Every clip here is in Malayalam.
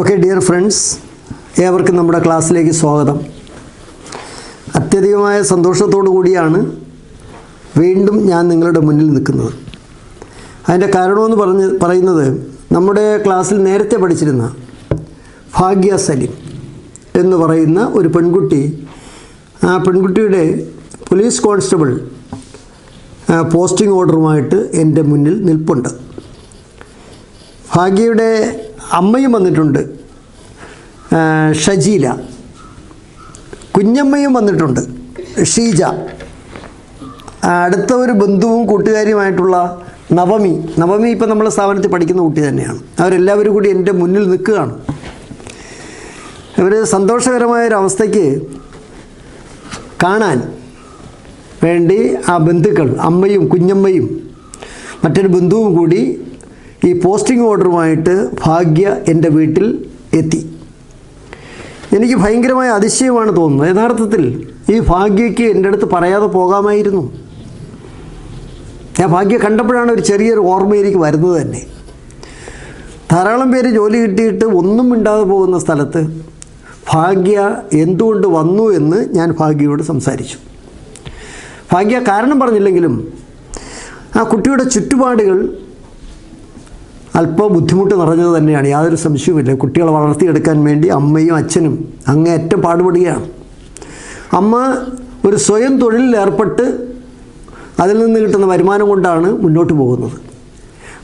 ഓക്കെ ഡിയർ ഫ്രണ്ട്സ് ഏവർക്കും നമ്മുടെ ക്ലാസ്സിലേക്ക് സ്വാഗതം. അത്യധികമായ സന്തോഷത്തോടു കൂടിയാണ് വീണ്ടും ഞാൻ നിങ്ങളുടെ മുന്നിൽ നിൽക്കുന്നത്. അതിന്റെ കാരണമെന്ന് പറഞ്ഞ് പറയുന്നത് നമ്മുടെ ക്ലാസ്സിൽ നേരത്തെ പഠിച്ചിരുന്ന ഭാഗ്യ സലിം എന്ന് പറയുന്ന ഒരു പെൺകുട്ടി ആ പെൺകുട്ടിയുടെ പോലീസ് കോൺസ്റ്റബിൾ പോസ്റ്റിംഗ് ഓർഡറുമായിട്ട് എന്റെ മുന്നിൽ നിൽപ്പുണ്ട്. ഭാഗ്യയുടെ അമ്മയും വന്നിട്ടുണ്ട്. ഷജീല. കുഞ്ഞമ്മയും വന്നിട്ടുണ്ട്. ഷീജ. അടുത്ത ഒരു ബന്ധുവും കൂട്ടുകാരിയുമായിട്ടുള്ള നവമി. നവമി ഇപ്പം നമ്മൾ സ്ഥാപനത്തിൽ പഠിക്കുന്ന കുട്ടി തന്നെയാണ്. അവരെല്ലാവരും കൂടി എന്റെ മുന്നിൽ നിൽക്കുകയാണ്. ഇവർ സന്തോഷകരമായ ഒരു അവസ്ഥയ്ക്ക് കാണാൻ വേണ്ടി ആ ബന്ധുക്കൾ അമ്മയും കുഞ്ഞമ്മയും മറ്റൊരു ബന്ധുവും കൂടി ഈ പോസ്റ്റിംഗ് ഓർഡറുമായിട്ട് ഭാഗ്യ എന്റെ വീട്ടിൽ എത്തി. എനിക്ക് ഭയങ്കരമായ അതിശയമാണ് തോന്നുന്നത്. യഥാർത്ഥത്തിൽ ഈ ഭാഗ്യയ്ക്ക് എന്റെ അടുത്ത് പറയാതെ പോകാമായിരുന്നു. ഞാൻ ഭാഗ്യ കണ്ടപ്പോഴാണ് ഒരു ചെറിയൊരു ഓർമ്മ എനിക്ക് വരുന്നത് തന്നെ. ധാരാളം പേര് ജോലി കിട്ടിയിട്ട് ഒന്നും മിണ്ടാതെ പോകുന്ന സ്ഥലത്ത് ഭാഗ്യ എന്തുകൊണ്ട് വന്നു എന്ന് ഞാൻ ഭാഗ്യയോട് സംസാരിച്ചു. ഭാഗ്യ കാരണം പറഞ്ഞില്ലെങ്കിലും ആ കുട്ടിയുടെ ചുറ്റുപാടുകൾ അല്പം ബുദ്ധിമുട്ട് നിറഞ്ഞത് തന്നെയാണ്. യാതൊരു സംശയവുമില്ല. കുട്ടികളെ വളർത്തിയെടുക്കാൻ വേണ്ടി അമ്മയും അച്ഛനും അങ്ങേയറ്റം പാടുപെടുകയാണ്. അമ്മ ഒരു സ്വയം തൊഴിലിൽ ഏർപ്പെട്ട് അതിൽ നിന്ന് കിട്ടുന്ന വരുമാനം കൊണ്ടാണ് മുന്നോട്ട് പോകുന്നത്.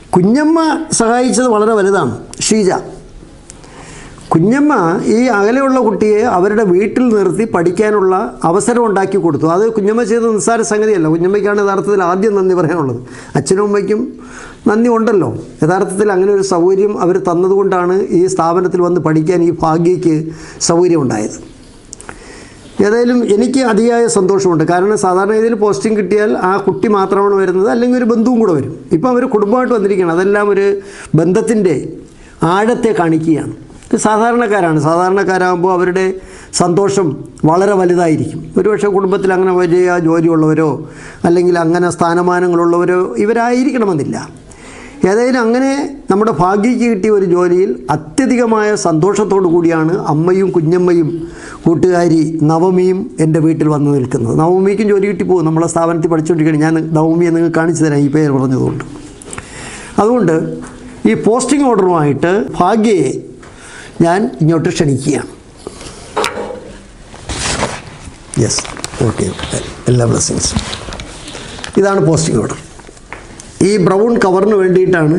കുഞ്ഞമ്മ സഹായിച്ചത് വളരെ വലുതാണ്. ഷീജ. കുഞ്ഞമ്മ ഈ അകലെയുള്ള കുട്ടിയെ അവരുടെ വീട്ടിൽ നിർത്തി പഠിക്കാനുള്ള അവസരം ഉണ്ടാക്കി കൊടുത്തു. അത് കുഞ്ഞമ്മ ചെയ്ത നിസ്സാര സംഗതിയല്ല. കുഞ്ഞമ്മയ്ക്കാണ് യഥാർത്ഥത്തിൽ ആദ്യം നന്ദി പറയാനുള്ളത്. അച്ഛനും അമ്മയ്ക്കും നന്ദി ഉണ്ടല്ലോ യഥാർത്ഥത്തിൽ അങ്ങനെ ഒരു സൗകര്യം അവർ തന്നതുകൊണ്ടാണ് ഈ സ്ഥാപനത്തിൽ വന്ന് പഠിക്കാൻ ഈ ഭാഗ്യയ്ക്ക് സൗകര്യം ഉണ്ടായത് ഏതായാലും എനിക്ക് അതിയായ സന്തോഷമുണ്ട്. കാരണം സാധാരണ രീതിയിൽ പോസ്റ്റിംഗ് കിട്ടിയാൽ ആ കുട്ടി മാത്രമാണ് വരുന്നത് അല്ലെങ്കിൽ ഒരു ബന്ധുവും കൂടെ വരും. ഇപ്പം അവർ കുടുംബമായിട്ട് വന്നിരിക്കുകയാണ്. അതെല്ലാം ഒരു ബന്ധത്തിന്റെ ആഴത്തെ കാണിക്കുകയാണ്. സാധാരണക്കാരാണ്. സാധാരണക്കാരാകുമ്പോൾ അവരുടെ സന്തോഷം വളരെ വലുതായിരിക്കും. ഒരുപക്ഷെ കുടുംബത്തിൽ അങ്ങനെ വലിയ ജോലിയുള്ളവരോ അല്ലെങ്കിൽ അങ്ങനെ സ്ഥാനമാനങ്ങളുള്ളവരോ ഇവരായിരിക്കണമെന്നില്ല. ഏതായാലും അങ്ങനെ നമ്മുടെ ഭാഗ്യയ്ക്ക് കിട്ടിയ ഒരു ജോലിയിൽ അത്യധികമായ സന്തോഷത്തോടു കൂടിയാണ് അമ്മയും കുഞ്ഞമ്മയും കൂട്ടുകാരി നവമിയും എന്റെ വീട്ടിൽ വന്ന് നിൽക്കുന്നത്. നവമിക്കും ജോലി കിട്ടി പോകും നമ്മളെ സ്ഥാപനത്തിൽ പഠിച്ചുകൊണ്ടിരിക്കുകയാണ്. ഞാൻ നവമിയെ നിങ്ങൾക്ക് കാണിച്ചു തരാം. ഈ പേര് പറഞ്ഞതുകൊണ്ട്. അതുകൊണ്ട് ഈ പോസ്റ്റിംഗ് ഓർഡറുമായിട്ട് ഭാഗ്യയെ ഞാൻ ഇങ്ങോട്ട് ക്ഷണിക്കുകയാണ്. യെസ് ഓക്കെ എല്ലാ ബ്ലെസ്സിങ്സും ഇതാണ് പോസ്റ്റിംഗ് ഓർഡർ. ഈ ബ്രൗൺ കവറിന് വേണ്ടിയിട്ടാണ്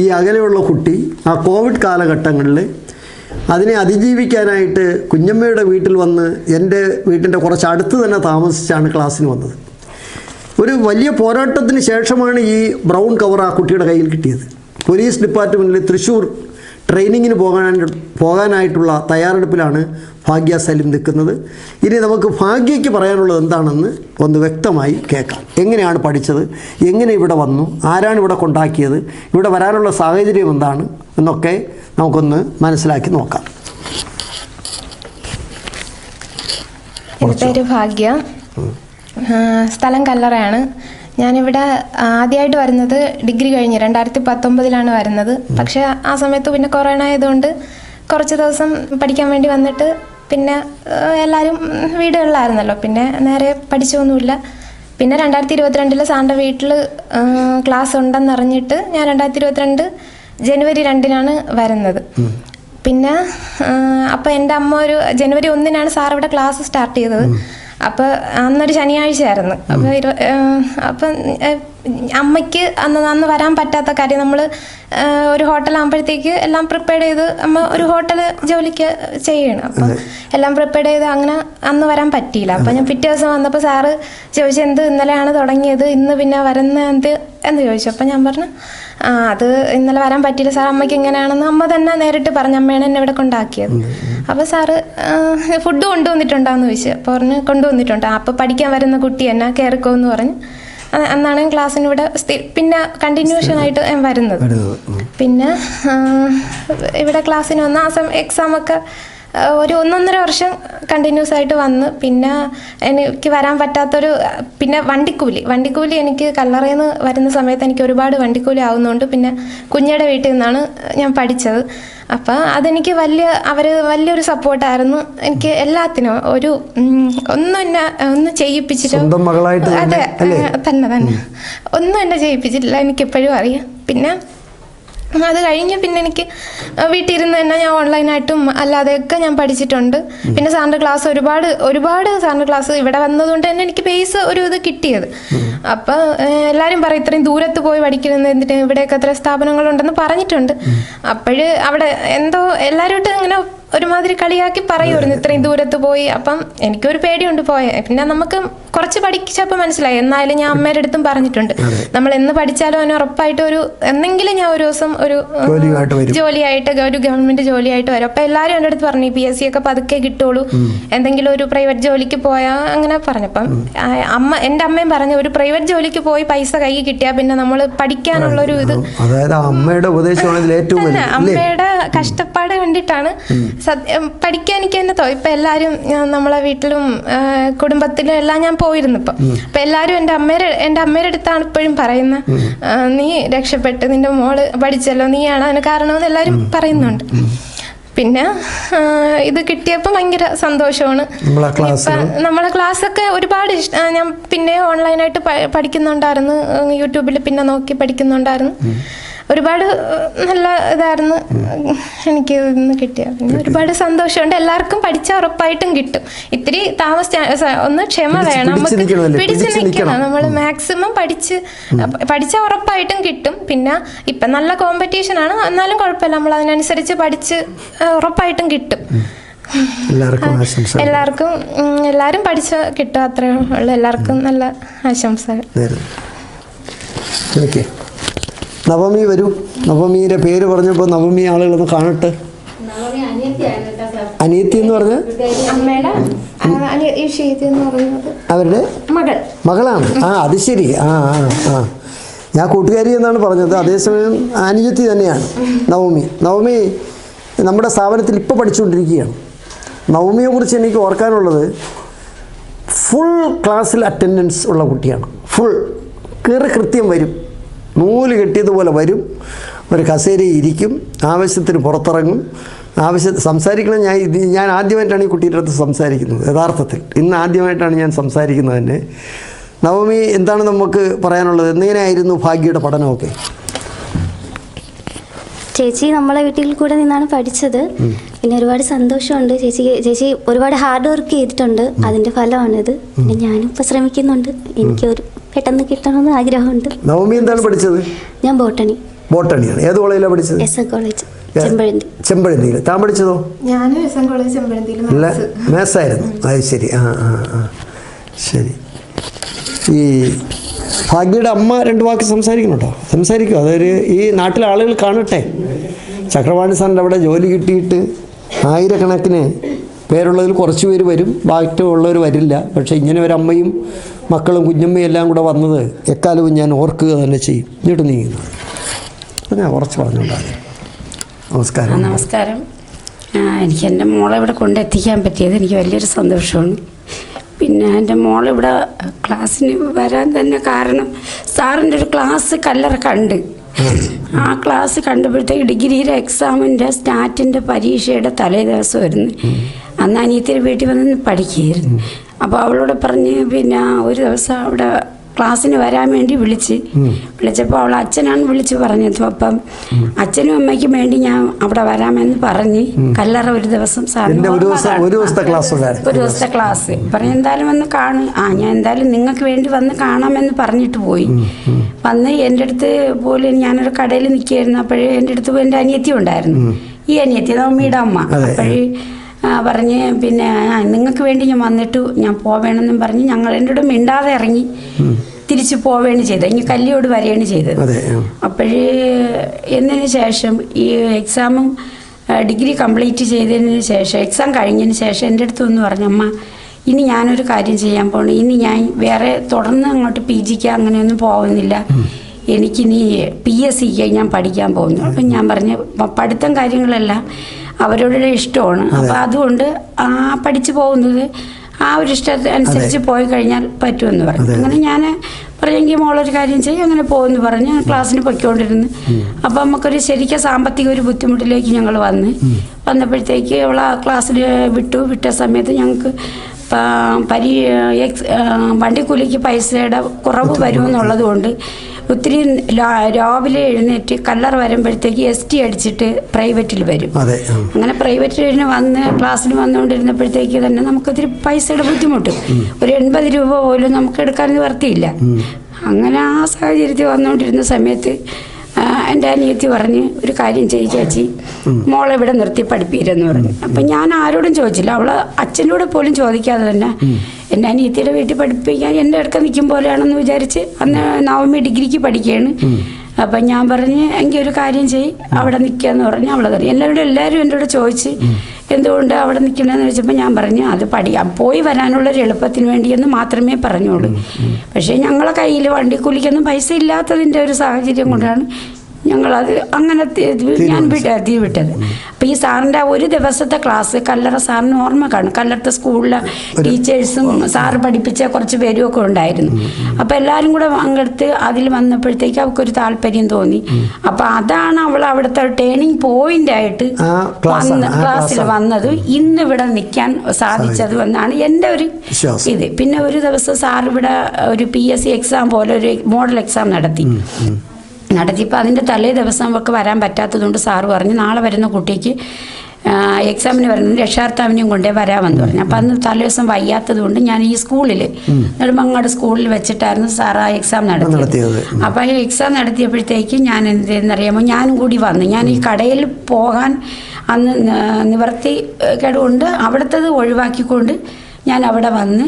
ഈ അകലെയുള്ള കുട്ടി ആ കോവിഡ് കാലഘട്ടങ്ങളിൽ അതിനെ അതിജീവിക്കാനായിട്ട് കുഞ്ഞമ്മയുടെ വീട്ടിൽ വന്ന് എന്റെ വീട്ടിന്റെ കുറച്ച് അടുത്ത് തന്നെ താമസിച്ചാണ് ക്ലാസ്സിന് വന്നത്. ഒരു വലിയ പോരാട്ടത്തിന് ശേഷമാണ് ഈ ബ്രൗൺ കവർ ആ കുട്ടിയുടെ കയ്യിൽ കിട്ടിയത്. പോലീസ് ഡിപ്പാർട്ട്മെന്റിൽ തൃശ്ശൂർ ട്രെയിനിങ്ങിന് പോകാൻ പോകാനായിട്ടുള്ള തയ്യാറെടുപ്പിലാണ് ഭാഗ്യ സലിം നിൽക്കുന്നത്. ഇനി നമുക്ക് ഭാഗ്യയ്ക്ക് പറയാനുള്ളത് എന്താണെന്ന് ഒന്ന് വ്യക്തമായി കേൾക്കാം. എങ്ങനെയാണ് പഠിച്ചത്? എങ്ങനെ ഇവിടെ വന്നു? ആരാണ് ഇവിടെ കൊണ്ടാക്കിയത്? ഇവിടെ വരാനുള്ള സാഹചര്യം എന്താണ്? എന്നൊക്കെ നമുക്കൊന്ന് മനസ്സിലാക്കി നോക്കാം. പേര് ഭാഗ്യ. സ്ഥലം കല്ലറയാണ്. ഞാനിവിടെ ആദ്യമായിട്ട് വരുന്നത് ഡിഗ്രി കഴിഞ്ഞ് രണ്ടായിരത്തി പത്തൊമ്പതിലാണ് വരുന്നത് പക്ഷേ ആ സമയത്ത് പിന്നെ കൊറോണ ആയതുകൊണ്ട് കുറച്ച് ദിവസം പഠിക്കാൻ വേണ്ടി വന്നിട്ട് പിന്നെ എല്ലാവരും വീടുകളിലായിരുന്നല്ലോ. പിന്നെ നേരെ പഠിച്ചൊന്നുമില്ല. പിന്നെ രണ്ടായിരത്തി ഇരുപത്തിരണ്ടിൽ സാറിന്റെ വീട്ടിൽ ക്ലാസ് ഉണ്ടെന്ന് അറിഞ്ഞിട്ട് ഞാൻ രണ്ടായിരത്തി ഇരുപത്തിരണ്ട് ജനുവരി രണ്ടിനാണ് വരുന്നത്. പിന്നെ അപ്പോൾ എന്റെ അമ്മ ഒരു ജനുവരി ഒന്നിനാണ് സാർ ഇവിടെ ക്ലാസ് സ്റ്റാർട്ട് ചെയ്തത്. അപ്പോൾ അന്നൊരു ശനിയാഴ്ചയായിരുന്നു. അപ്പോൾ ഇരു അപ്പം അമ്മയ്ക്ക് അന്ന് അന്ന് വരാൻ പറ്റാത്ത കാര്യം നമ്മൾ ഒരു ഹോട്ടലാകുമ്പോഴത്തേക്ക് എല്ലാം പ്രിപ്പയർ ചെയ്ത് അമ്മ ഒരു ഹോട്ടൽ ജോലിക്ക് ചെയ്യണം. അപ്പം എല്ലാം പ്രിപ്പയർ ചെയ്ത് അങ്ങനെ അന്ന് വരാൻ പറ്റിയില്ല. അപ്പം ഞാൻ പിറ്റേ ദിവസം വന്നപ്പോൾ സാറ് ചോദിച്ചു എന്ത് ഇന്നലെയാണ് തുടങ്ങിയത്? ഇന്ന് പിന്നെ വരുന്ന എന്ത്? എന്ന് ചോദിച്ചു. അപ്പം ഞാൻ പറഞ്ഞു ആ അത് ഇന്നലെ വരാൻ പറ്റിയില്ല. സാർ അമ്മയ്ക്ക് എങ്ങനെയാണെന്ന് അമ്മ തന്നെ നേരിട്ട് പറഞ്ഞു. അമ്മയാണ് എന്നെ ഇവിടെ കൊണ്ടാക്കിയത്. അപ്പോൾ സാറ് ഫുഡ് കൊണ്ടുവന്നിട്ടുണ്ടോ എന്ന് ചോദിച്ചു. അപ്പോൾ പറഞ്ഞു കൊണ്ടുവന്നിട്ടുണ്ട്. അപ്പോൾ പഠിക്കാൻ വരുന്ന കുട്ടി എന്നെ കയറിക്കോ എന്ന് പറഞ്ഞ്. അന്നാണ് ക്ലാസ്സിന് ഇവിടെ പിന്നെ കണ്ടിന്യൂഷൻ ആയിട്ട് വരുന്നത്. പിന്നെ ഇവിടെ ക്ലാസ്സിന് വന്ന ആ സമയം എക്സാമൊക്കെ ആ, ഒരു ഒന്നൊന്നര വർഷം കണ്ടിന്യൂസ് ആയിട്ട് വന്ന്. പിന്നെ എനിക്ക് വരാൻ പറ്റാത്തൊരു പിന്നെ വണ്ടിക്കൂലി. വണ്ടിക്കൂലി എനിക്ക് കല്ലറയിൽ നിന്ന് വരുന്ന സമയത്ത് എനിക്ക് ഒരുപാട് വണ്ടിക്കൂലി ആവുന്നതുകൊണ്ട് പിന്നെ കുഞ്ഞയുടെ വീട്ടിൽ നിന്നാണ് ഞാൻ പഠിച്ചത്. അപ്പം അതെനിക്ക് വലിയ അവർ വലിയൊരു സപ്പോർട്ടായിരുന്നു. എനിക്ക് എല്ലാത്തിനും ഒരു ഒന്നും എന്നെ ഒന്ന് ചെയ്യിപ്പിച്ചിട്ടോ അതെ? തന്നെ തന്നെ. ഒന്നും എന്നെ ചെയ്യിപ്പിച്ചിട്ടില്ല എനിക്കെപ്പോഴും അറിയാം. പിന്നെ അത് കഴിഞ്ഞ് പിന്നെ എനിക്ക് വീട്ടിലിരുന്ന് തന്നെ ഞാൻ ഓൺലൈനായിട്ടും അല്ലാതെയൊക്കെ ഞാൻ പഠിച്ചിട്ടുണ്ട്. പിന്നെ സാറിന്റെ ക്ലാസ് ഒരുപാട് ഒരുപാട് സാറിന്റെ ക്ലാസ് ഇവിടെ വന്നതുകൊണ്ട് തന്നെ എനിക്ക് ബേസ് ഒരു ഇത് കിട്ടിയത്. അപ്പം എല്ലാവരും പറയും ഇത്രയും ദൂരത്ത് പോയി പഠിക്കുന്നത് എന്തിന് ഇവിടെയൊക്കെ എത്ര സ്ഥാപനങ്ങളുണ്ടെന്ന് പറഞ്ഞിട്ടുണ്ട്. അപ്പോഴ് അവിടെ എന്തോ എല്ലാവരോട്ടും ഇങ്ങനെ ഒരുമാതിരി കളിയാക്കി പറയുമായിരുന്നു ഇത്രയും ദൂരത്ത് പോയി. അപ്പം എനിക്കൊരു പേടിയുണ്ട് പോയ. പിന്നെ നമുക്ക് കുറച്ച് പഠിച്ചപ്പോൾ മനസ്സിലായി. എന്നാലും ഞാൻ അമ്മയുടെ അടുത്തും പറഞ്ഞിട്ടുണ്ട്. നമ്മൾ എന്ന് പഠിച്ചാലും അവന് ഉറപ്പായിട്ട് ഒരു എന്നെങ്കിലും ഞാൻ ഒരു ദിവസം ഒരു. ജോലിയായിട്ട് ഒരു ഗവൺമെന്റ് ജോലിയായിട്ട് വരും. അപ്പൊ എല്ലാവരും എന്റെ അടുത്ത് പറഞ്ഞു പി എസ് സി ഒക്കെ പതുക്കെ കിട്ടുള്ളൂ. എന്തെങ്കിലും ഒരു പ്രൈവറ്റ് ജോലിക്ക് പോയാൽ അങ്ങനെ പറഞ്ഞപ്പം അമ്മ എന്റെ അമ്മയും പറഞ്ഞു ഒരു പ്രൈവറ്റ് ജോലിക്ക് പോയി പൈസ കൈ കിട്ടിയാൽ പിന്നെ നമ്മൾ പഠിക്കാനുള്ള ഒരു ഇത് അതായത് അമ്മയുടെ ഉപദേശമാണ് ഏറ്റവും അമ്മയുടെ കഷ്ടപ്പാട് കണ്ടിട്ടാണ് പഠിക്കാൻ എനിക്ക് തന്നെ തോന്നി. ഇപ്പൊ എല്ലാരും നമ്മളെ വീട്ടിലും കുടുംബത്തിലും എല്ലാം ഞാൻ പോയിരുന്നു ഇപ്പൊ. അപ്പൊ എല്ലാരും എന്റെ അമ്മയുടെ എന്റെ അമ്മയുടെ അടുത്താണ് ഇപ്പോഴും പറയുന്നത് നീ രക്ഷപ്പെട്ട് നിന്റെ മോൾ പഠിച്ചല്ലോ നീയാണ് അതിന് കാരണമെന്ന് എല്ലാരും പറയുന്നുണ്ട്. പിന്നെ ഇത് കിട്ടിയപ്പോൾ ഭയങ്കര സന്തോഷമാണ്. നമ്മളെ ക്ലാസ് ഒക്കെ ക്ലാസ്സൊക്കെ ഒരുപാട് ഇഷ്ട ഞാൻ പിന്നെ ഓൺലൈനായിട്ട് പഠിക്കുന്നുണ്ടായിരുന്നു. യൂട്യൂബിൽ പിന്നെ നോക്കി പഠിക്കുന്നുണ്ടായിരുന്നു. ഒരുപാട് നല്ല ഇതായിരുന്നു. എനിക്ക് ഇന്ന് കിട്ടിയ. പിന്നെ ഒരുപാട് സന്തോഷമുണ്ട്. എല്ലാവർക്കും പഠിച്ചാൽ ഉറപ്പായിട്ടും കിട്ടും. ഇത്തിരി താമസ ഒന്ന് ക്ഷമ വേണം. നമുക്ക്? പിടിച്ച് നിൽക്കണം. നമ്മൾ മാക്സിമം പഠിച്ച് പഠിച്ചാൽ ഉറപ്പായിട്ടും കിട്ടും. പിന്നെ ഇപ്പം നല്ല കോമ്പറ്റീഷൻ ആണ്. എന്നാലും കുഴപ്പമില്ല. നമ്മൾ അതിനനുസരിച്ച് പഠിച്ച് ഉറപ്പായിട്ടും കിട്ടും. എല്ലാവർക്കും ആശംസ എല്ലാവർക്കും എല്ലാവരും പഠിച്ച കിട്ടുക അത്രേ ഉള്ളൂ. എല്ലാവർക്കും നല്ല ആശംസകൾ. നവമി വരൂ. നവമിയുടെ പേര് പറഞ്ഞപ്പോൾ നവമി ആളുകളൊന്ന് കാണട്ടെ. അനിയത്തി എന്ന് പറഞ്ഞ? അവരുടെ? മകൾ. മകളാണ്. ആ അത് ശരി. ആ ആ ആ. ഞാൻ കൂട്ടുകാരി എന്നാണ് പറഞ്ഞത്. അതേസമയം അനുജത്തി തന്നെയാണ്. നവമി. നവമി നമ്മുടെ സ്ഥാപനത്തിൽ ഇപ്പോൾ പഠിച്ചുകൊണ്ടിരിക്കുകയാണ്. നവമിയെക്കുറിച്ച് എനിക്ക് ഓർക്കാനുള്ളത് ഫുൾ ക്ലാസ്സിൽ അറ്റൻഡൻസ് ഉള്ള കുട്ടിയാണ്. ഫുൾ കയറി കൃത്യം വരും. നൂൽ കെട്ടിയതുപോലെ വരും. ഒരു കസേരയിൽ ഇരിക്കും. ആവശ്യത്തിന് പുറത്തിറങ്ങും. ആവശ്യം സംസാരിക്കണം. ഞാൻ ഇത് ഞാൻ ആദ്യമായിട്ടാണ് ഈ കുട്ടിയുടെ അടുത്ത് സംസാരിക്കുന്നത് യഥാർത്ഥത്തിൽ. ഇന്ന് ആദ്യമായിട്ടാണ് ഞാൻ സംസാരിക്കുന്നത് തന്നെ. നവമി എന്താണ് നമുക്ക് പറയാനുള്ളത്? എങ്ങനെയായിരുന്നു ഭാഗ്യയുടെ പഠനമൊക്കെ? ചേച്ചി നമ്മളെ വീട്ടിൽ കൂടെ നിന്നാണ് പഠിച്ചത്. പിന്നെ ഒരുപാട് സന്തോഷമുണ്ട്. ചേച്ചി ചേച്ചി ഒരുപാട് ഹാർഡ് വർക്ക് ചെയ്തിട്ടുണ്ട്. അതിന്റെ ഫലമാണിത്. പിന്നെ ഞാനും ഇപ്പൊ ശ്രമിക്കുന്നുണ്ട്. എനിക്ക് ഒരു പെട്ടെന്ന് കിട്ടണമെന്ന് ആഗ്രഹമുണ്ട്. നവമി എന്താണ് പഠിച്ചത്? ഞാൻ ബോട്ടണി. ബോട്ടണിയാണ്. ഏത് കോളേജിലാണ് പഠിച്ചത്? S N college Chempazhanthi. ചെമ്പഴന്തിയിൽ താൻ പഠിച്ചതോ? അല്ല മാത്സായിരുന്നു അത് ശരി. ആ ആ ആ. ശരി. ഈ ഭാഗ്യയുടെ അമ്മ രണ്ട് വാക്ക് സംസാരിക്കണം കേട്ടോ സംസാരിക്കും. അതൊരു ഈ നാട്ടിലെ ആളുകൾ കാണട്ടെ. ചക്രവാണി സാറിന്റെ അവിടെ ജോലി കിട്ടിയിട്ട് ആയിരക്കണക്കിന് പേരുള്ളതിൽ കുറച്ച് പേര് വരും. ബാക്കിയുള്ളവർ വരില്ല. പക്ഷേ ഇങ്ങനെ ഒരു അമ്മയും മക്കളും കുഞ്ഞമ്മയും എല്ലാം കൂടെ വന്നത് എക്കാലവും ഞാൻ ഓർക്കുക തന്നെ ചെയ്യും. എന്നിട്ട് നീങ്ങുന്നു അപ്പോൾ ഞാൻ ഉറച്ചു പറഞ്ഞുകൊണ്ടാണ് നമസ്കാരം. നമസ്കാരം. എനിക്ക് എന്റെ മോളെ ഇവിടെ കൊണ്ടെത്തിക്കാൻ പറ്റിയത് എനിക്ക് വലിയൊരു സന്തോഷമാണ്. പിന്നെ എന്റെ മോളിവിടെ ക്ലാസ്സിന് വരാൻ തന്നെ കാരണം സാറിന്റെ ഒരു ക്ലാസ് കല്ലറ കണ്ട്. ആ ക്ലാസ് കണ്ടപ്പോഴത്തേക്ക് ഡിഗ്രിയുടെ എക്സാമിന്റെ സ്റ്റാറ്റിന്റെ പരീക്ഷയുടെ തലേ ദിവസമായിരുന്നു അന്ന് അനിയത്തിന്റെ വീട്ടിൽ വന്ന് പഠിക്കുകയായിരുന്നു. അപ്പോൾ അവളോട് പറഞ്ഞ് പിന്നെ ഒരു ദിവസം അവിടെ ക്ലാസ്സിന് വരാൻ വേണ്ടി വിളിച്ച്. വിളിച്ചപ്പോൾ അവൾ അച്ഛനാണ് വിളിച്ച് പറഞ്ഞത് അപ്പം അച്ഛനും അമ്മയ്ക്കും വേണ്ടി ഞാൻ അവിടെ വരാമെന്ന് പറഞ്ഞ് കല്ലറ ഒരു ദിവസം ഒരു ദിവസം ഒരു ദിവസത്തെ ക്ലാസ് ഒരു ദിവസത്തെ ക്ലാസ്. പറഞ്ഞു എന്തായാലും വന്ന് കാണും. ആ ഞാൻ എന്തായാലും നിങ്ങൾക്ക് വേണ്ടി വന്ന് കാണാമെന്ന് പറഞ്ഞിട്ട് പോയി. വന്ന് എന്റെ അടുത്ത് പോലും ഞാനൊരു കടയിൽ നിൽക്കുകയായിരുന്നു. അപ്പോഴേ എന്റെ അടുത്ത് എന്റെ അനിയത്തി ഉണ്ടായിരുന്നു. ഈ അനിയത്തി നവമിയുടെ അമ്മ. അപ്പോഴേ പറഞ്ഞ് പിന്നെ നിങ്ങൾക്ക് വേണ്ടി ഞാൻ വന്നിട്ട് ഞാൻ പോവേണമെന്നും പറഞ്ഞ് ഞങ്ങൾ എന്റെ മിണ്ടാതെ ഇറങ്ങി തിരിച്ച് പോവുകയാണ് ചെയ്തത്. ഇനി കല്ലിയോട് വരികയാണ് ചെയ്തത്. അപ്പോഴേ എന്നതിന് ശേഷം ഈ എക്സാമും ഡിഗ്രി കംപ്ലീറ്റ് ചെയ്തതിന് ശേഷം എക്സാം കഴിഞ്ഞതിന് ശേഷം എന്റെ അടുത്ത് ഒന്ന് പറഞ്ഞു അമ്മ ഇനി ഞാനൊരു കാര്യം ചെയ്യാൻ പോകണം ഇനി ഞാൻ വേറെ തുടർന്ന് അങ്ങോട്ട് പി ജിക്ക് അങ്ങനെയൊന്നും പോകുന്നില്ല. എനിക്കിനി പി എസ് സിക്ക് ഞാൻ പഠിക്കാൻ പോകുന്നു. അപ്പം ഞാൻ പറഞ്ഞു "പ- പഠിത്തം കാര്യങ്ങളെല്ലാം അവരുടെ ഇഷ്ടമാണ്. അപ്പം അതുകൊണ്ട് ആ പഠിച്ചു പോകുന്നത് ആ ഒരു ഇഷ്ടത്തെ അനുസരിച്ച് പോയി കഴിഞ്ഞാൽ പറ്റുമെന്ന് പറഞ്ഞു. അങ്ങനെ ഞാൻ പറഞ്ഞെങ്കിൽ മോളൊരു കാര്യം ചെയ്യും അങ്ങനെ പോകുമെന്ന് പറഞ്ഞ് ക്ലാസ്സിന് പൊയ്ക്കൊണ്ടിരുന്നു. അപ്പം നമുക്കൊരു ശരിക്കും സാമ്പത്തിക ഒരു ബുദ്ധിമുട്ടിലേക്ക് ഞങ്ങൾ വന്ന് വന്നപ്പോഴത്തേക്ക് അവളെ ക്ലാസ്സിൽ വിട്ടു. വിട്ട സമയത്ത് ഞങ്ങൾക്ക് പരി എക്സ് വണ്ടിക്കൂലിക്ക് പൈസയുടെ കുറവ് വരുമെന്നുള്ളത് കൊണ്ട് ഒത്തിരി രാവിലെ എഴുന്നേറ്റ് കല്ലർ വരുമ്പോഴത്തേക്ക് എസ് ടി അടിച്ചിട്ട് പ്രൈവറ്റിൽ വരും. അങ്ങനെ പ്രൈവറ്റിൽ അങ്ങനെ വന്ന് ക്ലാസ്സിൽ വന്നുകൊണ്ടിരുന്നപ്പോഴത്തേക്ക് തന്നെ നമുക്കൊത്തിരി പൈസയുടെ ബുദ്ധിമുട്ട്. ഒരു എൺപത് രൂപ പോലും നമുക്ക് എടുക്കാൻ നിവർത്തിയില്ല അങ്ങനെ ആ സാഹചര്യത്തിൽ വന്നുകൊണ്ടിരുന്ന സമയത്ത് എന്റെ അനിയത്തി പറഞ്ഞ് ഒരു കാര്യം ചെയ്യിച്ചാച്ചി ചേച്ചി. മോളെ ഇവിടെ നിർത്തി പഠിപ്പീരെന്ന് പറഞ്ഞു. അപ്പം ഞാൻ ആരോടും ചോദിച്ചില്ല. അവൾ അച്ഛനോട് പോലും ചോദിക്കാതെ തന്നെ എന്റെ അനിയത്തിയുടെ വീട്ടിൽ പഠിപ്പിക്കാൻ എന്റെ അടുക്ക നിൽക്കും പോലെയാണെന്ന് വിചാരിച്ച് അന്ന് നവമി ഡിഗ്രിക്ക് പഠിക്കുകയാണ്. അപ്പം ഞാൻ പറഞ്ഞ് എങ്കിൽ ഒരു കാര്യം ചെയ്യ്. അവിടെ നിൽക്കാന്ന് പറഞ്ഞ് അവളെ പറഞ്ഞു എല്ലാവരും എല്ലാവരും എന്റെ കൂടെ ചോദിച്ച് എന്തുകൊണ്ട് അവിടെ നിൽക്കണമെന്ന് വെച്ചപ്പോൾ ഞാൻ പറഞ്ഞു അത് പഠിക്കാം. പോയി വരാനുള്ള ഒരു എളുപ്പത്തിന് വേണ്ടിയെന്ന് മാത്രമേ പറഞ്ഞുള്ളൂ. പക്ഷേ ഞങ്ങളെ കയ്യിൽ വണ്ടി കുലിക്കൊന്നും പൈസ ഇല്ലാത്തതിന്റെ ഒരു സാഹചര്യം കൊണ്ടാണ് ഞങ്ങളത് അങ്ങനെ ഞാൻ വിട്ട തീ വിട്ടത് അപ്പം ഈ സാറിന്റെ ഒരു ദിവസത്തെ ക്ലാസ് കല്ലറ സാറിന് ഓർമ്മ കാണും. കല്ലറത്തെ സ്കൂളിലെ ടീച്ചേഴ്സും സാറ് പഠിപ്പിച്ച കുറച്ച് പേരും ഒക്കെ ഉണ്ടായിരുന്നു അപ്പം എല്ലാവരും കൂടെ പങ്കെടുത്ത് അതിൽ വന്നപ്പോഴത്തേക്ക് അവൾക്കൊരു താല്പര്യം തോന്നി. അപ്പം അതാണ് അവൾ അവിടുത്തെ ടേണിങ് പോയിന്റ് ആയിട്ട് വന്ന് ക്ലാസ്സിൽ. വന്നത്. ഇന്ന് ഇവിടെ നിൽക്കാൻ സാധിച്ചത് എന്നാണ് എന്റെ ഒരു. ഇത്. പിന്നെ ഒരു ദിവസം സാർ ഇവിടെ ഒരു പി എസ് സി എക്സാം പോലെ ഒരു മോഡൽ എക്സാം നടത്തി. നടത്തിയപ്പോൾ അതിന്റെ തലേ ദിവസം അവർക്ക് വരാൻ പറ്റാത്തതുകൊണ്ട് സാറ് പറഞ്ഞു നാളെ വരുന്ന കുട്ടിക്ക് എക്സാമിന് വരുന്നത് രക്ഷാർത്ഥാവിനെയും കൊണ്ടേ വരാമെന്ന് പറഞ്ഞു. അപ്പം അന്ന് തലേ ദിവസം വയ്യാത്തത് കൊണ്ട് ഞാൻ ഈ സ്കൂളിൽ നെടുമങ്ങാട് സ്കൂളിൽ വെച്ചിട്ടായിരുന്നു സാർ ആ എക്സാം നടത്തി അപ്പം അപ്പോൾ ഈ എക്സാം നടത്തിയപ്പോഴത്തേക്ക് ഞാൻ എന്തെന്നറിയാമോ ഞാനും കൂടി വന്നു. ഞാൻ ഈ കടയിൽ പോകാൻ അന്ന് നിവർത്തി കേടുകൊണ്ട് അവിടുത്തത് ഒഴിവാക്കിക്കൊണ്ട് ഞാൻ അവിടെ വന്ന്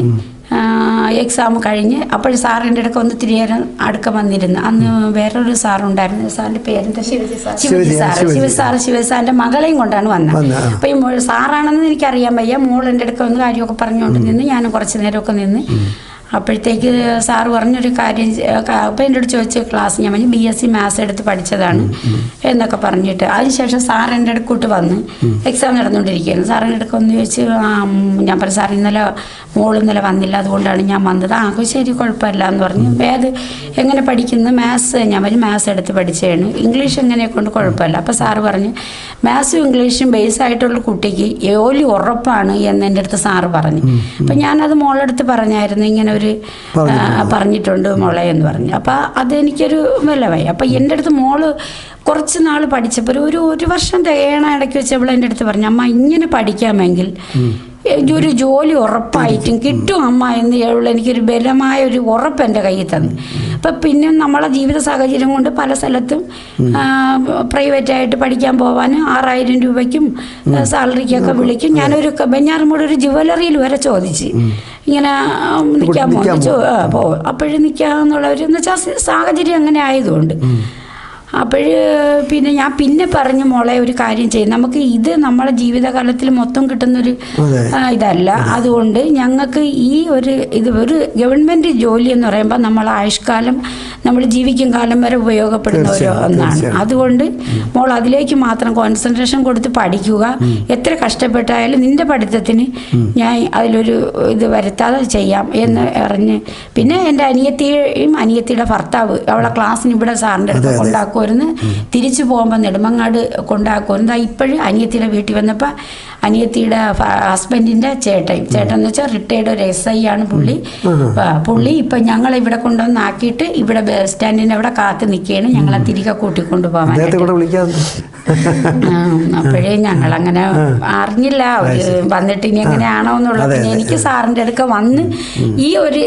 എക്സാം കഴിഞ്ഞ് അപ്പോൾ സാറിന്റെ അടുക്ക ഒന്ന് ഇത്തിരി നേരം അടുക്ക വന്നിരുന്നു. അന്ന് വേറൊരു സാറുണ്ടായിരുന്നു സാറിന്റെ പേരെന്താ Shivaji sir Shivaji sir Shivaji. Shiva sir Shiva സാറിന്റെ മകളെയും കൊണ്ടാണ് വന്നത്. അപ്പോൾ ഈ സാറാണെന്ന് എനിക്കറിയാൻ വയ്യ. മോൾ എന്റെ അടുക്ക ഒന്ന് കാര്യമൊക്കെ പറഞ്ഞുകൊണ്ട് നിന്ന് ഞാനും കുറച്ച് നേരമൊക്കെ നിന്ന് അപ്പോഴത്തേക്ക് സാറ് പറഞ്ഞൊരു കാര്യം അപ്പം എന്റെ അടുത്ത് ചോദിച്ച ക്ലാസ് ഞാൻ പറഞ്ഞു ബി എസ് സി മാത്സ് എടുത്ത് പഠിച്ചതാണ് എന്നൊക്കെ പറഞ്ഞിട്ട്. അതിനുശേഷം സാർ എന്റെ അടുക്കൂട്ട് വന്ന് എക്സാം നടന്നുകൊണ്ടിരിക്കുകയായിരുന്നു. സാർ എന്റെ ഒന്ന് ചോദിച്ച് ആ ഞാൻ പറഞ്ഞു സാർ ഇന്നലെ മോൾ ഇന്നലെ വന്നില്ല അതുകൊണ്ടാണ് ഞാൻ വന്നത്. ആ അപ്പോൾ ശരി കുഴപ്പമില്ല എന്ന് പറഞ്ഞു വേദ എങ്ങനെ പഠിക്കുന്നു? മാത്സ് ഞാൻ പറഞ്ഞു മാത്സ് എടുത്ത് പഠിച്ചതാണ്. ഇംഗ്ലീഷ് എങ്ങനെ കൊണ്ട് കുഴപ്പമില്ല. അപ്പോൾ സാറ് പറഞ്ഞു മാത്സും ഇംഗ്ലീഷും ബേസ് ആയിട്ടുള്ള കുട്ടിക്ക് ജോലി ഉറപ്പാണ് എന്ന് എന്റെ അടുത്ത് സാറ് പറഞ്ഞു. അപ്പം ഞാനത് മോളെടുത്ത് പറഞ്ഞായിരുന്നു ഇങ്ങനെ ആ, പറഞ്ഞിട്ടുണ്ട്. മോളെ എന്ന് പറഞ്ഞു. അപ്പം അതെനിക്കൊരു വിലവായി. അപ്പം എന്റെ അടുത്ത് മോൾ കുറച്ച് നാൾ പഠിച്ചപ്പോൾ ഒരു- ഒരു വർഷം തേണ ഇടയ്ക്ക് വെച്ച് വെച്ചപ്പോൾ എന്റെ അടുത്ത് പറഞ്ഞു അമ്മ ഇങ്ങനെ പഠിക്കാമെങ്കിൽ ഒരു ജോലി ഉറപ്പായിട്ടും കിട്ടും അമ്മ എന്ന് അവൾ എനിക്കൊരു ബലമായ ഒരു ഉറപ്പ് എന്റെ കയ്യിൽ തന്നു. അപ്പം പിന്നെ നമ്മളെ ജീവിത സാഹചര്യം കൊണ്ട് പല സ്ഥലത്തും പ്രൈവറ്റായിട്ട് പഠിക്കാൻ പോവാൻ ആറായിരം രൂപയ്ക്കും സാലറിക്കൊക്കെ വിളിക്കും. ഞാനൊരു ബെഞ്ഞാറുമൂടെ ഒരു ജുവലറിയിൽ വരെ ചോദിച്ച്. ഇങ്ങനെ നിൽക്കാൻ പോകും അപ്പോഴും നിൽക്കാന്നുള്ളവർ എന്ന് വെച്ചാൽ സാഹചര്യം അങ്ങനെ ആയതുകൊണ്ട്. അപ്പോഴ് പിന്നെ ഞാൻ പിന്നെ പറഞ്ഞു മോളെ ഒരു കാര്യം ചെയ്യും. നമുക്ക് ഇത് നമ്മുടെ ജീവിതകാലത്തിൽ മൊത്തം കിട്ടുന്നൊരു. ഇതല്ല. അതുകൊണ്ട് ഞങ്ങൾക്ക് ഈ ഒരു ഇത് ഒരു ഗവൺമെന്റ് ജോലി എന്ന് പറയുമ്പോൾ നമ്മൾ ആയുഷ്കാലം നമ്മൾ ജീവിക്കും കാലം വരെ ഉപയോഗപ്പെടുന്ന ഒരു ഒന്നാണ്. അതുകൊണ്ട് മോൾ അതിലേക്ക് മാത്രം കോൺസെൻട്രേഷൻ കൊടുത്ത് പഠിക്കുക. എത്ര കഷ്ടപ്പെട്ടായാലും നിന്റെ പഠിത്തത്തിന് ഞാൻ അതിലൊരു ഇത് വരുത്താതെ ചെയ്യാം എന്ന് അറിഞ്ഞ് പിന്നെ എന്റെ അനിയത്തിയും അനിയത്തിയുടെ ഭർത്താവ് അവളെ ക്ലാസ്സിന് ഇവിടെ സാറിന്റെ അടുത്ത് അതെ, കൊണ്ടാക്കുമായിരുന്നു തിരിച്ചു പോകുമ്പോൾ നെടുമങ്ങാട് കൊണ്ടാക്കുമെന്ന് ദാ ഇപ്പോഴും അനിയത്തിയുടെ വീട്ടിൽ വന്നപ്പോൾ അനിയത്തിയുടെ ഹസ്ബൻഡിന്റെ ചേട്ടൻ. ചേട്ടൻ എന്ന് വെച്ചാൽ റിട്ടയർഡ് ഒരു എസ് ഐ ആണ് പുള്ളി. പുള്ളി ഇപ്പം ഞങ്ങൾ ഇവിടെ കൊണ്ടുവന്നാക്കിയിട്ട് ഇവിടെ ബസ് സ്റ്റാൻഡിന്റെ അവിടെ കാത്ത് നിൽക്കുകയാണ് ഞങ്ങളെ തിരികെ കൂട്ടിക്കൊണ്ടു പോകാൻ അപ്പോഴേ ഞങ്ങൾ അങ്ങനെ അറിഞ്ഞില്ല. വന്നിട്ട് ഇനി എങ്ങനെയാണോ എന്നുള്ളത് പിന്നെ. എനിക്ക് സാറിന്റെ അടുക്ക വന്ന് ഈ ഒരു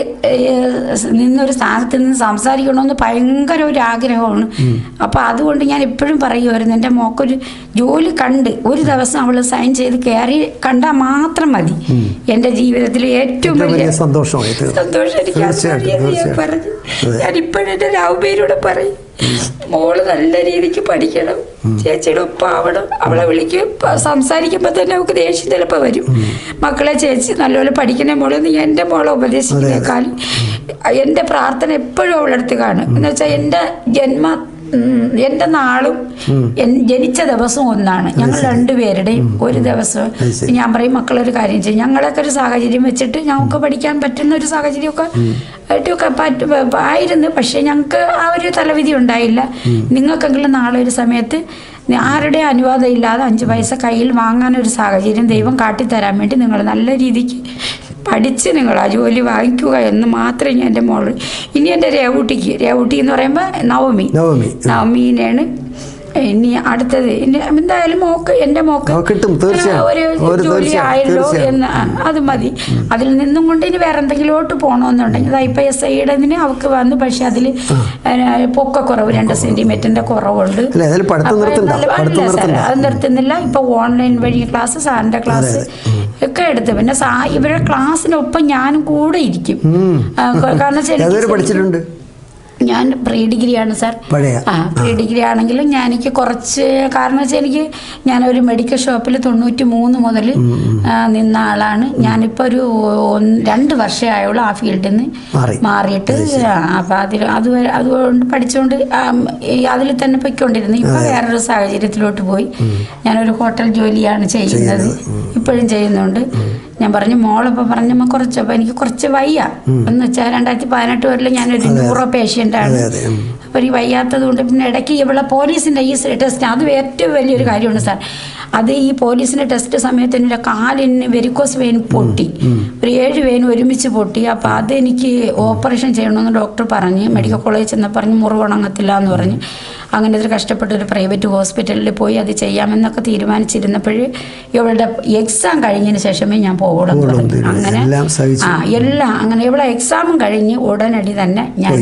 നിന്നൊരു സ്ഥാനത്ത് നിന്ന് സംസാരിക്കണമെന്ന് ഭയങ്കര ഒരു ആഗ്രഹമാണ്. അപ്പൊ അതുകൊണ്ട് ഞാൻ എപ്പോഴും പറയുമായിരുന്നു എന്റെ മോക്കൊരു ജോലി കണ്ട് ഒരു ദിവസം അവൾ സൈൻ ചെയ്ത് കയറി കണ്ടാൽ മാത്രം മതി. എന്റെ ജീവിതത്തിൽ ഏറ്റവും വലിയ സന്തോഷം സന്തോഷം എനിക്ക്. എന്റെ രാവുപേരോട് പറയും. മോൾ നല്ല രീതിക്ക് പഠിക്കണം ചേച്ചിയുടെ ഒപ്പാവണം അവളെ വിളിക്കും. സംസാരിക്കുമ്പോ സംസാരിക്കുമ്പോൾ തന്നെ അവൾക്ക് ദേഷ്യം ചിലപ്പോൾ വരും. മക്കളെ ചേച്ചി നല്ലപോലെ പഠിക്കണേ മോൾ നീ എന്റെ മോളെ ഉപദേശിക്കുന്നേക്കാൾ എന്റെ പ്രാർത്ഥന എപ്പോഴും അവളെടുത്ത് അടുത്ത് കാണും. എന്ന് വെച്ചാൽ എന്റെ ജന്മ എന്റെ നാളും ജനിച്ച ദിവസവും ഒന്നാണ്. ഞങ്ങൾ രണ്ടുപേരുടെയും ഒരു ദിവസം. ഞാൻ പറയും മക്കളൊരു കാര്യം ചെയ്യും. ഞങ്ങളൊക്കെ ഒരു സാഹചര്യം വെച്ചിട്ട് ഞങ്ങൾക്ക് പഠിക്കാൻ പറ്റുന്ന ഒരു സാഹചര്യമൊക്കെ ആയിട്ടൊക്കെ ആയിരുന്നു. പക്ഷേ ഞങ്ങൾക്ക് ആ ഒരു തലവിധി ഉണ്ടായില്ല. നിങ്ങൾക്കെങ്കിലും നാളെ ഒരു സമയത്ത് ആരുടെ അനുവാദം ഇല്ലാതെ അഞ്ച് പൈസ കയ്യിൽ വാങ്ങാൻ ഒരു സാഹചര്യം ദൈവം കാട്ടിത്തരാൻ വേണ്ടി നിങ്ങൾ നല്ല രീതിക്ക് പഠിച്ച് നിങ്ങൾ ആ ജോലി വാങ്ങിക്കുക എന്ന് മാത്രമേ ഞാൻ എന്റെ മോൾ ഇനി എന്റെ രേവൂട്ടിക്ക് രേവൂട്ടി എന്ന് പറയുമ്പോൾ നവമി. നവമി. നവമീനെയാണ്. ഇനി അടുത്തത് എന്തായാലും മോക്ക് എന്റെ മോക്ക്. ഒരു ജോലി ആയല്ലോ എന്ന് അത് മതി. അതിൽ നിന്നും കൊണ്ട് ഇനി വേറെ എന്തെങ്കിലോട്ട് പോകണമെന്നുണ്ടെങ്കിൽ ഇതാ ഇപ്പം എസ് ഐയുടെ അവൾക്ക് വന്നു പക്ഷെ അതിൽ പൊക്കക്കുറവ് രണ്ട് സെന്റിമീറ്ററിന്റെ കുറവുണ്ട്. അത് നിർത്തുന്നില്ല. ഇപ്പൊ ഓൺലൈൻ വഴി ക്ലാസ് സാറിന്റെ ക്ലാസ് ഒക്കെ എടുത്ത്. പിന്നെ ഇവരുടെ ക്ലാസ്സിനൊപ്പം ഞാനും കൂടെ ഇരിക്കും. കാരണം ശരി പഠിച്ചിട്ടുണ്ട്? ഞാൻ പ്രീ ഡിഗ്രിയാണ് സാർ. ആ പ്രീ ഡിഗ്രി ആണെങ്കിലും ഞാൻ എനിക്ക് കുറച്ച് കാരണം വെച്ചാൽ എനിക്ക് ഞാൻ ഒരു മെഡിക്കൽ ഷോപ്പിൽ തൊണ്ണൂറ്റി മൂന്ന് മുതൽ നിന്ന ആളാണ്. ഞാനിപ്പോൾ ഒരു രണ്ട് വർഷമായുള്ള ആ ഫീൽഡിൽ നിന്ന് മാറി. മാറിയിട്ട് അപ്പം അതിൽ അത് അതുകൊണ്ട് പഠിച്ചുകൊണ്ട് അതിൽ തന്നെ പൊയ്ക്കൊണ്ടിരുന്നു. ഇപ്പോൾ വേറൊരു സാഹചര്യത്തിലോട്ട് പോയി. ഞാനൊരു ഹോട്ടൽ ജോലിയാണ് ചെയ്യുന്നത്. ഇപ്പോഴും ചെയ്യുന്നുണ്ട്. ഞാൻ പറഞ്ഞു മോളപ്പോ പറഞ്ഞമ്മ കുറച്ച് അപ്പം എനിക്ക് കുറച്ച് വയ്യ. എന്ന് വെച്ചാൽ രണ്ടായിരത്തി പതിനെട്ട് വരെയും ഞാനൊരു ന്യൂറോ പേഷ്യന്റ് ആണ് അപ്പൊ. അപ്പോൾ ഈ വയ്യാത്തത് കൊണ്ട് പിന്നെ ഇടയ്ക്ക് ഇവിടെ പോലീസിന്റെ ഈ ടെസ്റ്റ് അത് ഏറ്റവും വലിയൊരു കാര്യമാണ് സാർ. അത് ഈ പോലീസിന്റെ ടെസ്റ്റ് സമയത്ത് എന്റെ കാലിന് വെരിക്കോസ് വെയിൻ പൊട്ടി. ഒരു ഏഴ് വെയിൻ ഒരുമിച്ച് പൊട്ടി. അപ്പോൾ അതെനിക്ക് ഓപ്പറേഷൻ ചെയ്യണമെന്ന് ഡോക്ടർ പറഞ്ഞ് മെഡിക്കൽ കോളേജിൽ ചെന്ന് പറഞ്ഞ് മുറിവുണങ്ങത്തില്ല എന്ന് പറഞ്ഞ്. അങ്ങനെ ഒരു കഷ്ടപ്പെട്ട ഒരു പ്രൈവറ്റ് ഹോസ്പിറ്റലിൽ പോയി അത് ചെയ്യാമെന്നൊക്കെ തീരുമാനിച്ചിരുന്നപ്പോൾ ഇവളുടെ എക്സാം കഴിഞ്ഞതിന് ശേഷമേ ഞാൻ പോവുള്ളൂ അങ്ങനെ ആ എല്ലാം അങ്ങനെ ഇവിടെ എക്സാമും കഴിഞ്ഞ് ഉടനടി തന്നെ ഞാൻ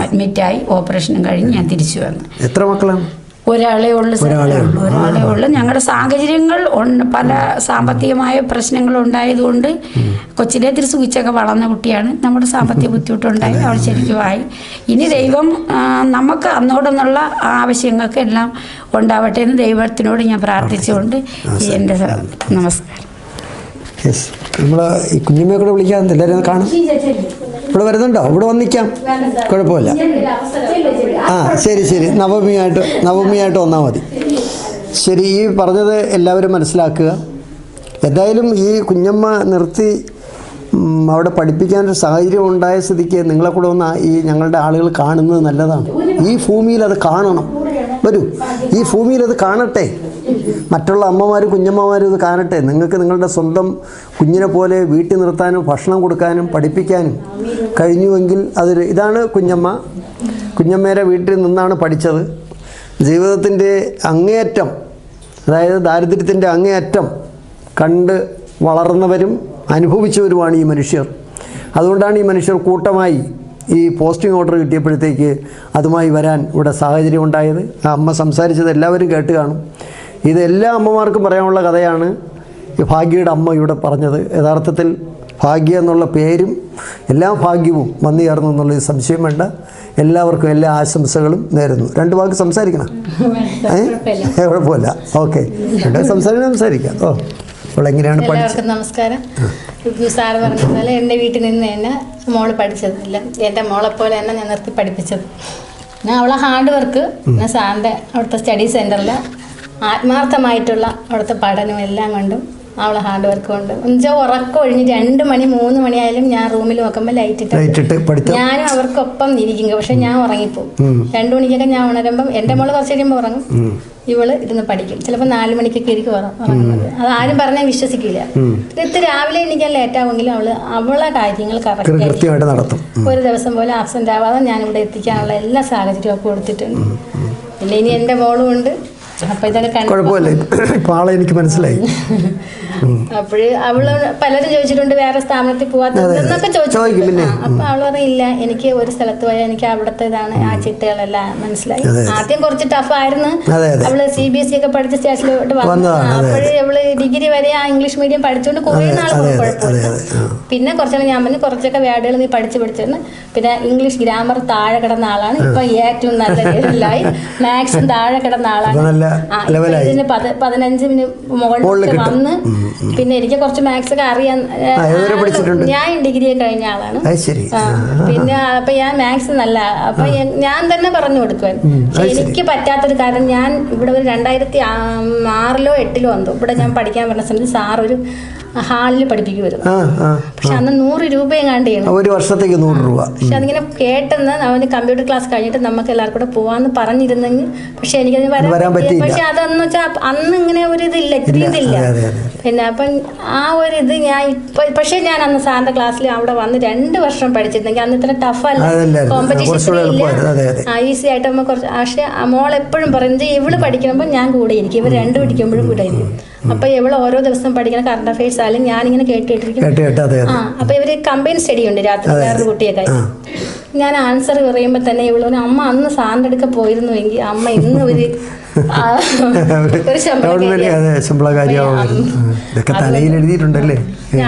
അഡ്മിറ്റായി ഓപ്പറേഷനും കഴിഞ്ഞ് ഞാൻ തിരിച്ചു വന്നു. എത്ര മക്കളാണ്? ഒരാളെ ഉള്ളു. ഒരാളേ ഉള്ളൂ. ഒരാളെ ഉള്ളു. ഞങ്ങളുടെ സാഹചര്യങ്ങൾ പല സാമ്പത്തികമായ പ്രശ്നങ്ങൾ ഉണ്ടായതുകൊണ്ട് കൊച്ചിലെ തിരി സൂചിച്ചൊക്കെ വളർന്ന കുട്ടിയാണ്. നമ്മുടെ സാമ്പത്തിക ബുദ്ധിമുട്ടുണ്ടായി. അവൾ ശരിക്കും ആയി. ഇനി ദൈവം നമുക്ക് അന്നോടൊന്നുള്ള ആവശ്യങ്ങൾക്ക് എല്ലാം ഉണ്ടാവട്ടെ എന്ന് ദൈവത്തിനോട് ഞാൻ പ്രാർത്ഥിച്ചുകൊണ്ട് എന്റെ നമസ്കാരം. നമ്മളെ നമ്മൾ ഈ കുഞ്ഞുമ്മയെ കൂടെ വിളിക്കാൻ എല്ലാവരും കാണും. ഇവിടെ വരുന്നുണ്ടോ? ഇവിടെ വന്നിക്കാം കുഴപ്പമില്ല. ആ ശരി ശരി. നവമിയായിട്ട് നവമിയായിട്ട് വന്നാൽ മതി. ശരി ഈ പറഞ്ഞത് എല്ലാവരും മനസ്സിലാക്കുക. എന്തായാലും ഈ കുഞ്ഞമ്മ നിർത്തി അവിടെ പഠിപ്പിക്കാൻ ഒരു സാഹചര്യം ഉണ്ടായ സ്ഥിതിക്ക് നിങ്ങളെ കൂടെ ഒന്ന് ഈ ഞങ്ങളുടെ ആളുകൾ കാണുന്നത് നല്ലതാണ്. ഈ ഭൂമിയിൽ അത് കാണണം. വരൂ. ഈ ഭൂമിയിൽ അത് കാണട്ടെ. മറ്റുള്ള അമ്മമാർ കുഞ്ഞമ്മമാരും ഇത് കാണട്ടെ. നിങ്ങൾക്ക് നിങ്ങളുടെ സ്വന്തം കുഞ്ഞിനെ പോലെ വീട്ടിൽ നിർത്താനും ഭക്ഷണം കൊടുക്കാനും പഠിപ്പിക്കാനും കഴിഞ്ഞുവെങ്കിൽ അതൊരു ഇതാണ് കുഞ്ഞമ്മ. കുഞ്ഞമ്മേരെ വീട്ടിൽ നിന്നാണ് പഠിച്ചത്. ജീവിതത്തിന്റെ അങ്ങേയറ്റം അതായത് ദാരിദ്ര്യത്തിന്റെ അങ്ങേയറ്റം കണ്ട് വളർന്നവരും അനുഭവിച്ചവരുമാണ് ഈ മനുഷ്യർ. അതുകൊണ്ടാണ് ഈ മനുഷ്യർ കൂട്ടമായി ഈ പോസ്റ്റിംഗ് ഓർഡർ കിട്ടിയപ്പോഴത്തേക്ക് അതുമായി വരാൻ ഇവിടെ സാഹചര്യം ഉണ്ടായത് ആ അമ്മ സംസാരിച്ചത് എല്ലാവരും കേട്ട് കാണും. ഇത് എല്ലാ അമ്മമാർക്കും പറയാനുള്ള കഥയാണ്. ഈ ഭാഗ്യയുടെ അമ്മ ഇവിടെ പറഞ്ഞത്. യഥാർത്ഥത്തിൽ ഭാഗ്യ എന്നുള്ള പേരും എല്ലാ ഭാഗ്യവും വന്നു ചേർന്നു എന്നുള്ളത് സംശയം വേണ്ട. എല്ലാവർക്കും എല്ലാ ആശംസകളും നേരുന്നു. രണ്ട് വാക്ക് സംസാരിക്കണം. ഏ? കുഴപ്പമില്ല. ഓക്കെ. രണ്ട് സംസാരിക്കണം സംസാരിക്കാം. ഓ എങ്ങനെയാണ് പഠിച്ചത് നമസ്കാരം. സാറ് പറഞ്ഞ പോലെ എന്റെ വീട്ടിൽ നിന്ന് തന്നെ മോൾ പഠിച്ചതല്ല. എന്റെ മോളെ പോലെ തന്നെ ഞാൻ നിർത്തി പഠിപ്പിച്ചത്. ഞാൻ അവളെ ഹാർഡ് വർക്ക് ഞാൻ സാറിന്റെ അവിടുത്തെ സ്റ്റഡി സെന്ററിൽ ആത്മാർത്ഥമായിട്ടുള്ള അവിടുത്തെ പഠനവും എല്ലാം കൊണ്ടും അവളെ ഹാർഡ് വർക്ക് കൊണ്ട്. എന്നുവെച്ചാൽ ഉറക്കം ഒഴിഞ്ഞ് രണ്ട് മണി മൂന്ന് മണിയായാലും ഞാൻ റൂമിൽ നോക്കുമ്പോൾ ലൈറ്റ് ഇട്ട് ഞാനും അവർക്കൊപ്പം ഇരിക്കും. പക്ഷെ ഞാൻ ഉറങ്ങിപ്പോവും. രണ്ടു മണിക്കൊക്കെ ഞാൻ ഉണരുമ്പം എന്റെ മോൾ കുറച്ച് കഴിയുമ്പോൾ ഉറങ്ങും. ഇവൾ ഇരുന്ന് പഠിക്കും. ചിലപ്പോൾ നാല് മണിക്കൊക്കെ ഇരിക്കും ഉറ- ഉറങ്ങുന്നത്. അത് ആരും പറഞ്ഞാൽ വിശ്വസിക്കില്ല ഇത് രാവിലെ എണീക്കാൻ ലേറ്റ് ആവുമെങ്കിലും അവൾ അവളെ കാര്യങ്ങൾ കറക്റ്റ് നടത്തും. ഒരു ദിവസം പോലെ ആബ്സെന്റ് ആവാതെ ഞാൻ ഇവിടെ എത്തിക്കാനുള്ള എല്ലാ സാഹചര്യവും ഒക്കെ കൊടുത്തിട്ടുണ്ട്. പിന്നെ ഇനി എന്റെ മോളും ഉണ്ട്. കുഴപ്പമില്ല. ഇപ്പം ആളെ എനിക്ക് മനസ്സിലായി. അപ്പോഴ് അവൾ പലരും ചോദിച്ചിട്ടുണ്ട് വേറെ സ്ഥാപനത്തിൽ അപ്പൊ അവൾ പറയില്ല എനിക്ക് ഒരു സ്ഥലത്ത് പോയാൽ എനിക്ക് അവിടുത്തെ ഇതാണ് ആ ചിട്ടകളെല്ലാം മനസ്സിലായി. ആദ്യം കുറച്ച് ടഫ് ആയിരുന്നു. അതെ, അതെ. അവൾ സി ബി എസ് സി ഒക്കെ പഠിച്ച സ്റ്റേഷനിലോട്ട്. അപ്പോഴ് അവൾ ഡിഗ്രി വരെ ആ ഇംഗ്ലീഷ് മീഡിയം പഠിച്ചുകൊണ്ട് കുറെ നാൾ കുഴപ്പമില്ല. പിന്നെ കുറച്ചാണ് ഞാൻ പറഞ്ഞു കുറച്ചൊക്കെ വേർഡുകൾ നീ പഠിച്ചു പഠിച്ചിരുന്നു പിന്നെ ഇംഗ്ലീഷ് ഗ്രാമർ താഴെ കിടന്ന ആളാണ്. ഇപ്പൊ ഏറ്റവും നല്ല ലെവലിലായി മാത്സും താഴെ കിടന്ന ആളാണ്. ലെവലായി ഇതിന് പത- പതിനഞ്ചിന് മുകളിൽ മുകളിൽ വന്ന് പിന്നെ എനിക്ക് കുറച്ച് മാത്സ് ഒക്കെ അറിയാൻ? ഞാൻ ഡിഗ്രി കഴിഞ്ഞ ആളാണ്. പിന്നെ അപ്പൊ ഞാൻ മാത്സ് നല്ല അപ്പൊ ഞാൻ തന്നെ പറഞ്ഞു കൊടുക്കുവാൻ. എനിക്ക് പറ്റാത്തൊരു കാര്യം ഞാൻ ഇവിടെ ഒരു രണ്ടായിരത്തി ആറിലോ എട്ടിലോ എന്തോ ഇവിടെ ഞാൻ പഠിക്കാൻ പറഞ്ഞ സമയത്ത് സാർ ഒരു ഹാളിൽ പഠിപ്പിക്കുമായിരുന്നു ആ പക്ഷെ അന്ന് നൂറ് രൂപയും കാണ്ടിയാണ് ഒരു വർഷത്തേക്ക് നൂറ് രൂപ. പക്ഷെ അതിങ്ങനെ കേട്ടെന്ന് അവന് കമ്പ്യൂട്ടർ ക്ലാസ് കഴിഞ്ഞിട്ട് നമുക്ക് എല്ലാവർക്കും കൂടെ പോവാന്ന് പറഞ്ഞിരുന്നെങ്കിൽ പക്ഷെ എനിക്കതിന് വരാൻ പറ്റിയില്ല. പക്ഷെ അതെന്ന് വെച്ചാൽ അന്ന് ഇങ്ങനെ ഒരു ഇതില്ല ഇത്ര ഇല്ല, ഇതില്ല. പിന്നെ അപ്പം ആ ഒരു ഇത് ഞാൻ ഇപ്പൊ പക്ഷെ ഞാൻ അന്ന് സാറിന്റെ ക്ലാസ്സിൽ അവിടെ വന്ന് രണ്ട് വർഷം പഠിച്ചിരുന്നെങ്കിൽ അന്ന് ഇത്ര ടഫ് അല്ല. അതല്ലായിരുന്നു. കോമ്പറ്റീഷൻ ഇല്ല. ഈസി ആയിട്ട് നമ്മൾ കുറച്ച് പക്ഷെ മോൾ എപ്പോഴും പറയുന്നത് ഇവൾ പഠിക്കുമ്പോൾ ഞാൻ കൂടെ ഇരിക്കും. ഇവർ രണ്ട് പഠിക്കുമ്പോഴും കൂടെ ഇരിക്കും. അപ്പൊ ഇവൾ ഓരോ ദിവസം പഠിക്കുന്ന കറണ്ട് അഫയേഴ്സ് ആയാലും ഞാനിങ്ങനെ കേട്ടിട്ടിരിക്കും ആ അപ്പൊ ഇവർ കമ്പൈൻ സ്റ്റഡി ഉണ്ട് രാത്രി വേറൊരു കുട്ടിയൊക്കെ ഞാൻ ആൻസർ പറയുമ്പോ തന്നെ ഇവളൊരു അമ്മ അന്ന് സാറിന്റെ അടുക്ക പോയിരുന്നുവെങ്കിൽ അമ്മ ഇന്ന് ഒരു അതെ ശമ്പള കാര്യമായിരുന്നു അപ്പൊ ഇതൊക്കെ തലയിൽ എഴുതിയിട്ടുണ്ടല്ലേ?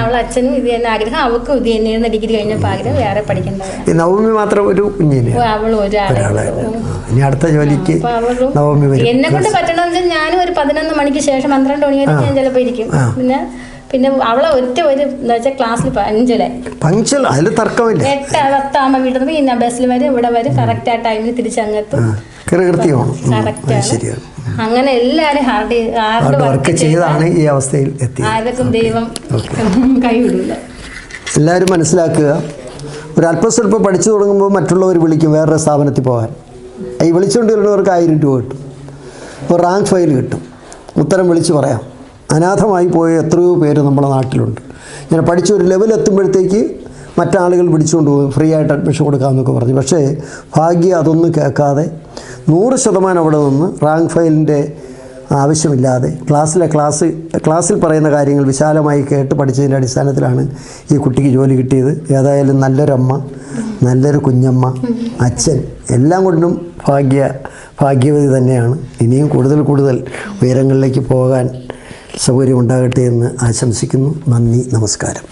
അവളെ അച്ഛനും ഇത് തന്നെ ആഗ്രഹം. അവൾക്കും ഇത് തന്നെയായിരുന്നു ഡിഗ്രി കഴിഞ്ഞപ്പോൾ ആഗ്രഹം. വേറെ പഠിക്കേണ്ടതാണ് ഈ നവമി മാത്രം ഒരു കുഞ്ഞിനെ. അവൾ ഒരാളെ. ഒരാളെ ഇനി അടുത്ത ജോലിക്ക് നവമി വരും. എന്നെ കൊണ്ട് പറ്റണമെന്ന് ഞാനും ഒരു പതിനൊന്ന് മണിക്ക് ശേഷം പന്ത്രണ്ട് മണി വരെ ഞാൻ ചിലപ്പോൾ ഇരിക്കും. പിന്നെ പിന്നെ അവളെ ഒറ്റ ഒരു എന്താ വെച്ചാൽ ക്ലാസ്സിൽ പഞ്ചല പങ്ക്ച്വൽ അതിൽ തർക്കമില്ല. എട്ട് പത്താകുമ്പോൾ വീട്ടിൽ നിന്ന് പിന്നെ ബസ്സിൽ വരും ഇവിടെ വരും. കറക്റ്റ് ആ ടൈമിൽ തിരിച്ചങ്ങെത്തും ശരിയാണ്. അങ്ങനെ എല്ലാരും ഹാർഡ് വർക്ക് ചെയ്താണ് ഈ അവസ്ഥയിൽ എത്തിയത്. ആർക്കും ദൈവം കൈവിടില്ല. എല്ലാവരും മനസ്സിലാക്കുക ഒരു അല്പസ്വല്പം പഠിച്ചു തുടങ്ങുമ്പോൾ മറ്റുള്ളവർ വിളിക്കും വേറൊരു സ്ഥാപനത്തിൽ പോകാൻ. ഈ വിളിച്ചുകൊണ്ട് വരുന്നവർക്ക് ആയിരം രൂപ കിട്ടും. ഒരു റാങ്ക് ഫയൽ കിട്ടും. ഉത്തരം വിളിച്ചു പറയാം. അനാഥമായി പോയ എത്രയോ പേര് നമ്മുടെ നാട്ടിലുണ്ട്. ഇങ്ങനെ പഠിച്ച ഒരു ലെവൽ എത്തുമ്പോഴത്തേക്ക് മറ്റാളുകൾ പിടിച്ചുകൊണ്ട് പോകും ഫ്രീ ആയിട്ട് അഡ്മിഷൻ കൊടുക്കാമെന്നൊക്കെ പറഞ്ഞു. പക്ഷേ ഭാഗ്യം അതൊന്നും കേൾക്കാതെ നൂറ് ശതമാനം അവിടെ നിന്ന് റാങ്ക് ഫയലിന്റെ ആവശ്യമില്ലാതെ ക്ലാസ്സിലെ ക്ലാസ് ക്ലാസ്സിൽ പറയുന്ന കാര്യങ്ങൾ വിശാലമായി കേട്ട് പഠിച്ചതിന്റെ അടിസ്ഥാനത്തിലാണ് ഈ കുട്ടിക്ക് ജോലി കിട്ടിയത്. ഏതായാലും നല്ലൊരമ്മ നല്ലൊരു കുഞ്ഞമ്മ അച്ഛൻ എല്ലാം കൊണ്ടും ഭാഗ്യ ഭാഗ്യവതി തന്നെയാണ്. ഇനിയും കൂടുതൽ കൂടുതൽ ഉയരങ്ങളിലേക്ക് പോകാൻ സൗകര്യമുണ്ടാകട്ടെ എന്ന് ആശംസിക്കുന്നു. നന്ദി നമസ്കാരം.